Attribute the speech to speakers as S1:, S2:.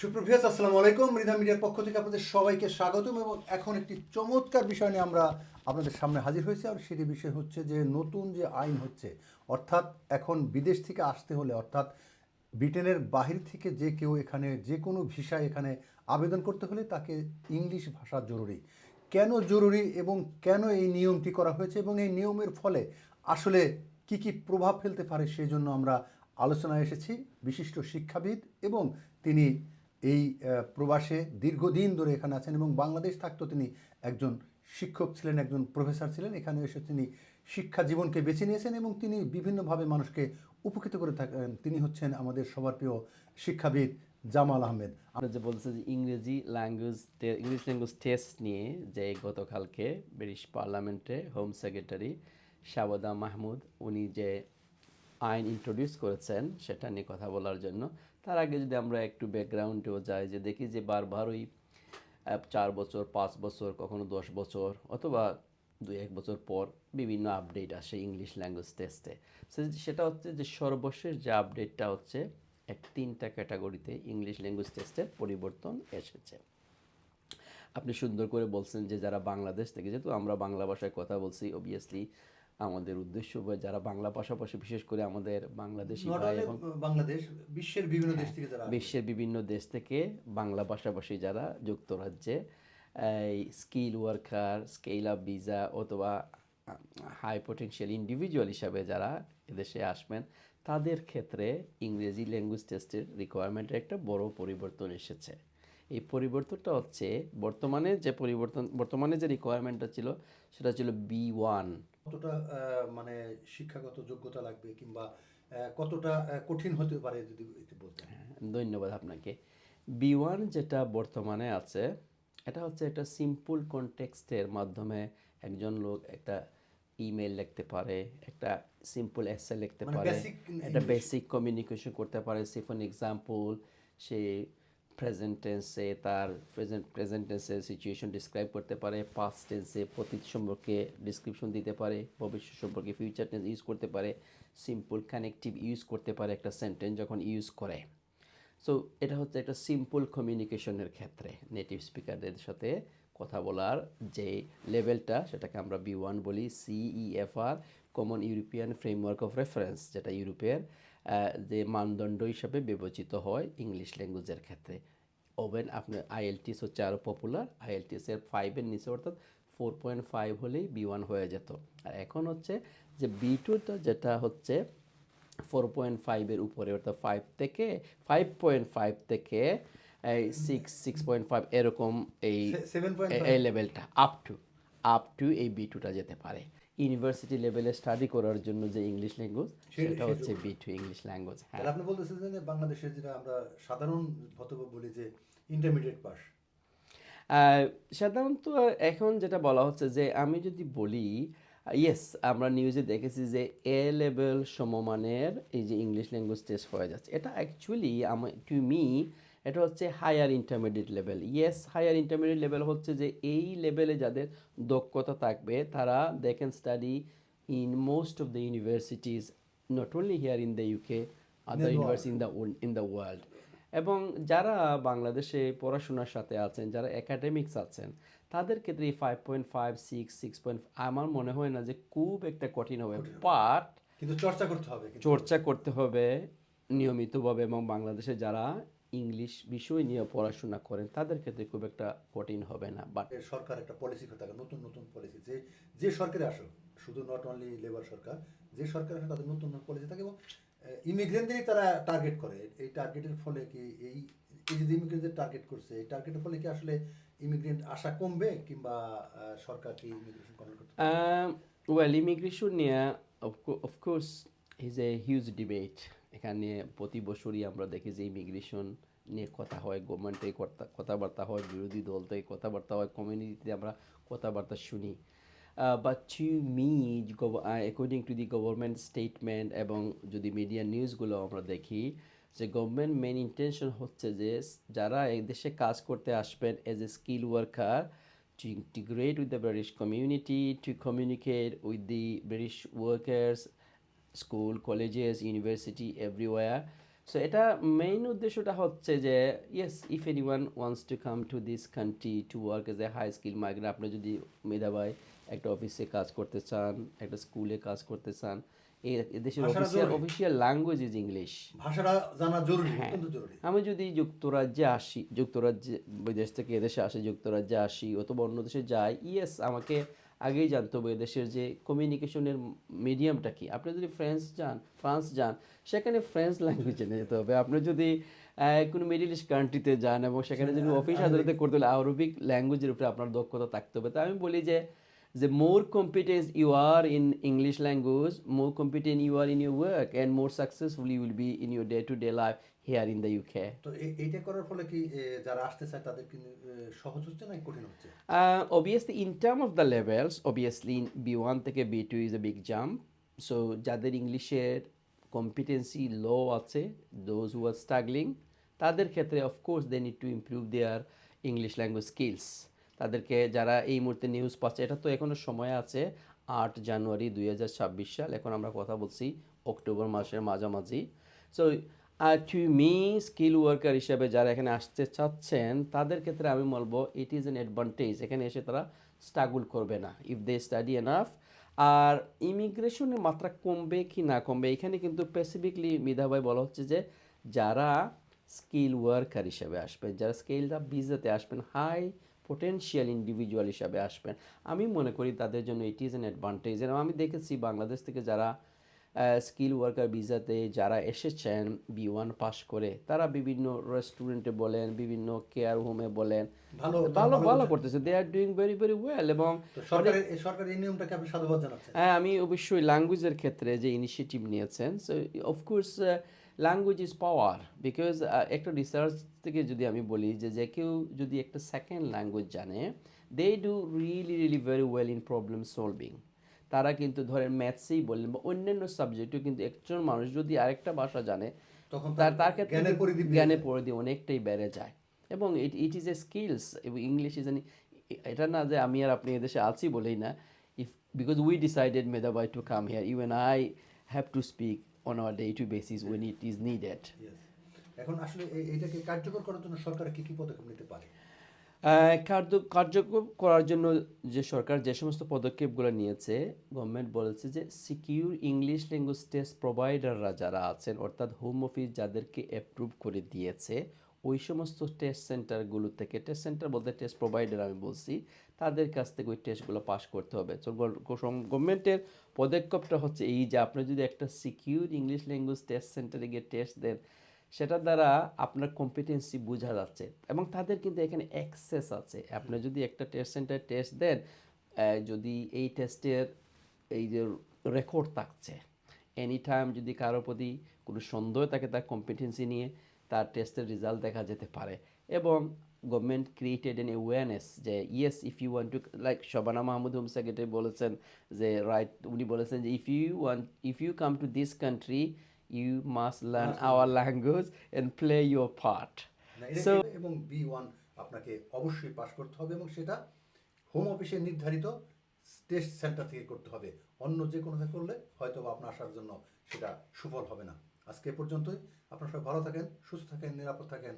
S1: সুপ্রভিয়াস আসসালামু আলাইকুম। মৃধা মিডিয়ার পক্ষ থেকে আপনাদের সবাইকে স্বাগতম এবং এখন একটি চমৎকার বিষয় নিয়ে আমরা আপনাদের সামনে হাজির হয়েছি আর সেটি বিষয় হচ্ছে যে নতুন যে আইন হচ্ছে, অর্থাৎ এখন বিদেশ থেকে আসতে হলে, অর্থাৎ ব্রিটেনের বাহির থেকে যে কেউ এখানে যে কোনো ভিসা এখানে আবেদন করতে হলে তাকে ইংলিশ ভাষা জরুরি। কেন জরুরি এবং কেন এই নিয়মটি করা হয়েছে এবং এই নিয়মের ফলে আসলে কি কি প্রভাব ফেলতে পারে, সেই জন্য আমরা আলোচনায় এসেছি। বিশিষ্ট শিক্ষাবিদ এবং তিনি এই প্রবাসে দীর্ঘদিন ধরে এখানে আছেন এবং বাংলাদেশ থাকতো তিনি একজন শিক্ষক ছিলেন, একজন প্রফেসর ছিলেন। এখানে এসে তিনি শিক্ষা জীবনকে বেছে নিয়েছেন এবং তিনি বিভিন্নভাবে মানুষকে উপকৃত করে থাকেন তিনি হচ্ছেন আমাদের সবার প্রিয় শিক্ষাবিদ জামাল আহমেদ।
S2: আমরা যে বলছে যে ইংরেজি ল্যাঙ্গুয়েজ ইংলিশ ল্যাঙ্গুয়েজ টেস্ট নিয়ে যে গতকালকে ব্রিটিশ পার্লামেন্টে হোম সেক্রেটারি শাবাদা মাহমুদ উনি যে আইন ইন্ট্রোডিউস করেছেন সেটা নিয়ে কথা বলার জন্য তার আগে যদি আমরা একটু ব্যাকগ্রাউন্ডেও যাই, যে দেখি যে বারবার ওই চার বছর, পাঁচ বছর, কখনো দশ বছর, অথবা দুই, এক বছর পর বিভিন্ন আপডেট আসে ইংলিশ ল্যাঙ্গুয়েজ টেস্টে সেটা হচ্ছে যে সর্বশেষ যে আপডেটটা হচ্ছে, এক তিনটা ক্যাটাগরিতে ইংলিশ ল্যাঙ্গুয়েজ টেস্টের পরিবর্তন এসেছে। আপনি সুন্দর করে বলছেন যে যারা বাংলাদেশ থেকে, যেহেতু আমরা বাংলা ভাষায় কথা বলছি অবভিয়াসলি আমাদের উদ্দেশ্য যারা বাংলা পাশাপাশি বিশেষ করে আমাদের বাংলাদেশি
S1: Not
S2: ভাই এবং
S1: বাংলাদেশ বিশ্বের বিভিন্ন দেশ থেকে যারা
S2: বিশ্বের বিভিন্ন দেশ থেকে বাংলা পাশাপাশি যারা যুক্তরাজ্যে এই skill worker scale up visa অথবা হাই পটেনশিয়াল ইন্ডিভিজুয়াল হিসাবে যারা এদেশে আসবেন তাদের ক্ষেত্রে ইংরেজি ল্যাঙ্গুয়েজ টেস্টের রিকোয়ারমেন্টের একটা বড় পরিবর্তন এসেছে। এই পরিবর্তনটা হচ্ছে বর্তমানে যে পরিবর্তন বর্তমানে যে রিকোয়ারমেন্টটা ছিল সেটা ছিল বি ওয়ান
S1: কতটা মানে শিক্ষাগত যোগ্যতা লাগবে কিংবা কতটা কঠিন হতে পারে যদি একটু বলতেন?
S2: ধন্যবাদ আপনাকে। বি ওয়ান যেটা বর্তমানে আছে এটা হচ্ছে একটা সিম্পল কনটেক্সটের মাধ্যমে একজন লোক একটা ইমেল লিখতে পারে একটা সিম্পল এসে লিখতে
S1: মানে
S2: পারে একটা বেসিক কমিউনিকেশন করতে পারে সে ফর এক্সাম্পল সে প্রেজেন্ট টেন্সে তার প্রেজেন্ট প্রেজেন্ট টেন্সে সিচুয়েশন ডিসক্রাইব করতে পারে পাস্ট টেন্সে অতীত সম্পর্কে ডিসক্রিপশন দিতে পারে, ভবিষ্যৎ সম্পর্কে ফিউচার টেন্স ইউজ করতে পারে সিম্পল কানেকটিভ ইউজ করতে পারে একটা সেন্টেন্স যখন ইউজ করে। সো এটা হচ্ছে একটা সিম্পল কমিউনিকেশনের ক্ষেত্রে নেটিভ স্পিকারদের সাথে কথা বলার যে লেভেলটা সেটাকে আমরা বি ওয়ান বলি CEFR common European framework of reference যেটা ইউরোপের যে মানদণ্ড হিসাবে বিবেচিত হয় ইংলিশ ল্যাঙ্গুয়েজের ক্ষেত্রে। ওভেন আপনার আইএলটিএস হচ্ছে আরও পপুলার আইএলটিএস এর ফাইভের নিচে অর্থাৎ ফোর পয়েন্ট ফাইভ হলেই বি ওয়ান হয়ে যেত। আর এখন হচ্ছে যে বি টুটা যেটা হচ্ছে ফোর পয়েন্ট ফাইভের উপরে অর্থাৎ ফাইভ থেকে ফাইভ পয়েন্ট ফাইভ থেকে এই সিক্স সিক্স পয়েন্ট ফাইভ এরকম এই এই লেভেলটা আপ টু আপ টু এই বি টুটা যেতে পারে। ইউনিভার্সিটি লেভেলে স্টাডি করার জন্য যে ইংলিশ ল্যাঙ্গুয়েজ সেটা হচ্ছে বি টু ইংলিশ ল্যাঙ্গুয়েজ হ্যাঁ।
S1: আপনি বলতেছেন যে বাংলাদেশের যেটা আমরা সাধারণ ভতব বলি যে ইন্টারমিডিয়েট পাস
S2: সাধারণত এখন যেটা বলা হচ্ছে যে আমি যদি বলি ইয়েস আমরা নিউজে দেখেছি যে এ লেভেল সমমানের এই যে ইংলিশ ল্যাঙ্গুয়েজ টেস্ট হয়ে যাচ্ছে। এটা অ্যাকচুয়ালি আমার টু মি এটা হচ্ছে higher intermediate level yes higher intermediate level হচ্ছে যে এই লেভেলে যাদের দক্ষতা থাকবে তারা they can study in most of the universities not only here in the UK other university in the in the world এবং যারা বাংলাদেশে পড়াশোনার সাথে আছেন যারা একাডেমিক্স আছেন তাদের ক্ষেত্রে এই five point five six six point আমার মনে হয় না যে খুব একটা কঠিন হবে। বাট
S1: কিন্তু চর্চা করতে হবে
S2: চর্চা করতে হবে নিয়মিতভাবে এবং বাংলাদেশে যারা ইংলিশ বিষয় নিয়ে পড়াশোনা করেন তাদের ক্ষেত্রে খুব একটা কঠিন হবে না বাট
S1: সরকার একটা পলিসি থাকে নতুন নতুন পলিসি যে যে সরকারে আসুক শুধু নট অনলি লেবার সরকার যে সরকার আসে তাদের নতুন নতুন পলিসি থাকে এবং ইমিগ্রেন্টদেরই তারা টার্গেট করে এই টার্গেটের ফলে কি এই এই যে ইমিগ্রেন্টদের টার্গেট করছে এই টার্গেটের ফলে কি আসলে ইমিগ্রেন্ট আশা কমবে কিংবা সরকার কি ইমিগ্রেশন কন্ট্রোল করতে
S2: ওয়েল ইমিগ্রেশন নিয়ে of course is a huge debate এখানে প্রতি বছরই আমরা দেখি যে ইমিগ্রেশন নিয়ে কথা হয় গভর্নমেন্টে কথা কথাবার্তা হয় বিরোধী দল থেকে কথাবার্তা হয় কমিউনিটিতে আমরা কথাবার্তা শুনি। But to me according to the government statement এবং যদি মিডিয়া নিউজগুলো আমরা দেখি যে গভর্নমেন্ট মেন ইন্টেনশন হচ্ছে যে যারা এই দেশে কাজ করতে আসবেন as a skill worker to integrate with the British community, to communicate with the British workers, school, colleges, university, everywhere. So এটা মেইন উদ্দেশ্যটা হচ্ছে যে yes if anyone wants to come to this country to work as a high skill migrant আপনি যদি মেধাবাই একটা অফিসে কাজ করতে চান একটা স্কুলে কাজ করতে চান দেশের official. Official language is English
S1: ভাষাটা জানা
S2: হ্যাঁ।
S1: জরুরি
S2: আমি যদি যুক্তরাজ্যে আসি যুক্তরাজ্যে বিদেশ থেকে এদেশে আসি যুক্তরাজ্যে আসি অথবা অন্য দেশে যাই ইয়েস আমাকে আগেই জানতে হবে যে কমিউনিকেশনের মিডিয়ামটা কি। আপনি যদি ফ্রান্স যান ফ্রান্স যান সেখানে ফ্রেঞ্চ ল্যাঙ্গুয়েজ জেনে যেতে হবে। আপনি যদি কোনো মিডিল ইস্ট কান্ট্রিতে যান এবং সেখানে যদি অফিস আদালতে করতে হলে আরবিক ল্যাঙ্গুয়েজের উপরে আপনার দক্ষতা থাকতে হবে। তাই আমি বলি যে the more competent you are in English language, more competent you are in your work, and more successful you will be in your day-to-day life here in the UK.
S1: তো এই- এইটা করার ফলে কি এ, যারা আসতে চায় তাদের কি এ, সহজ হচ্ছে না কঠিন হচ্ছে
S2: obviously, in term of the levels, obviously in B1 থেকে B2 is a big jump. So যাদের ইংলিশের কম্পিটেন্সি লো আছে দোজ হু আর স্ট্রাগলিং তাদের ক্ষেত্রে of course they need to improve their English language skills তাদেরকে যারা এই মুহূর্তে নিউজ পাচ্ছে এটা তো এখনও সময় আছে আট জানুয়ারি দুই হাজার ছাব্বিশ সাল এখন আমরা কথা বলছি অক্টোবর মাসের মাঝামাঝি so to me skill worker হিসেবে যারা এখানে আসতে চাচ্ছেন, তাদের ক্ষেত্রে আমি বলব ইট ইজ অ্যান অ্যাডভান্টেজ এখানে এসে তারা স্ট্রাগল করবে না ইফ দে স্টাডি এনাফ আর ইমিগ্রেশনের মাত্রা কমবে কি না কমবে, এখানে কিন্তু স্পেসিফিকলি মিধাভাই বলা হচ্ছে যে, যারা স্কিল ওয়ার্কার হিসেবে আসবেন, যারা স্কিলটা ভিসাতে আসবেন হাই পোটেনশিয়াল ইন্ডিভিজুয়াল হিসাবে আসবেন। আমি মনে করি তাদের জন্য ইট ইজ অ্যান অ্যাডভান্টেজ আমি দেখেছি বাংলাদেশ থেকে যারা স্কিল ওয়ার্কার ভিসাতে যারা এসেছেন বি ওয়ান পাস করে তারা বিভিন্ন রেস্টুরেন্টে বলেন বিভিন্ন কেয়ার হোমে বলেন
S1: ভালো
S2: ভালো করতেছে। They are doing very very well এবং
S1: এই এই নিয়মটাকে আপনি সাধুবাদ জানাচ্ছেন?
S2: হ্যাঁ আমি অবশ্যই ল্যাঙ্গুয়েজের ক্ষেত্রে যে ইনিশিয়েটিভ নিয়েছেন so of course language is power because একটা রিসার্চ থেকে যদি আমি বলি যে যে কেউ যদি একটা সেকেন্ড ল্যাঙ্গুয়েজ জানে they do really really very well in problem solving তারা কিন্তু ধরেন ম্যাথসেই বললেন বা অন্যান্য সাবজেক্টেও কিন্তু একজন মানুষ যদি আরেকটা ভাষা জানে
S1: তখন
S2: তার তার ক্ষেত্রে
S1: জ্ঞানের পরিধি
S2: অনেকটাই বেড়ে যায়। এবং it it is a skills এবং ইংলিশ ইজ এন এটা না যে আমি আর আপনি এদেশে আছি বলেই না। If because we decided মেদাবাই to come here you and I have to speak on our day to basis when it is needed.
S1: এখন আসলে এইটাকে কার্যকর করার জন্য সরকার কি কি পদক্ষেপ নিতে পারে?
S2: কার্য কার্যক্রম করার জন্য যে সরকার যে সমস্ত পদক্ষেপগুলো নিয়েছে গভর্নমেন্ট বলেছে যে সিকিউর ইংলিশ ল্যাঙ্গুয়েজ টেস্ট প্রোভাইডাররা যারা আছেন, অর্থাৎ হোম অফিস যাদেরকে অ্যাপ্রুভ করে দিয়েছে, ওই সমস্ত টেস্ট সেন্টারগুলো থেকে টেস্ট সেন্টার বলতে টেস্ট প্রোভাইডার আমি বলছি, তাদের কাছ থেকে ওই টেস্টগুলো পাস করতে হবে। তো গভর্নমেন্টের পদক্ষেপটা হচ্ছে এই যে আপনি যদি একটা সিকিউর ইংলিশ ল্যাঙ্গুয়েজ টেস্ট সেন্টারে গিয়ে টেস্ট দেন সেটার দ্বারা আপনার কম্পিটেন্সি বোঝা যাচ্ছে এবং তাদের কিন্তু এখানে অ্যাক্সেস আছে। আপনি যদি একটা টেস্ট সেন্টার টেস্ট দেন যদি এই টেস্টের এই যে রেকর্ড থাকছে এনি টাইম যদি কারোর প্রতি কোনো সন্দেহ থাকে তার কম্পিটেন্সি নিয়ে তার টেস্টের রেজাল্ট দেখা যেতে পারে এবং গভর্নমেন্ট ক্রিয়েটেড এন অ্যাওয়ারনেস যে yes if you want to like Shabana Mahmood home secretary বলেছেন যে রাইট উনি বলেছেন যে if you want if you come to this country you must learn our language and play your part So-
S1: এবং B one আপনাকে অবশ্যই pass করতে হবে এবং সেটা হোম অফিসে নির্ধারিত টেস্ট সেন্টার থেকে করতে হবে। অন্য যে কোনো করলে হয়তো বা আপনার আসার জন্য সেটা সুফল হবে না। আজকে পর্যন্তই। আপনার সবাই ভালো থাকেন সুস্থ থাকেন নিরাপদ থাকেন।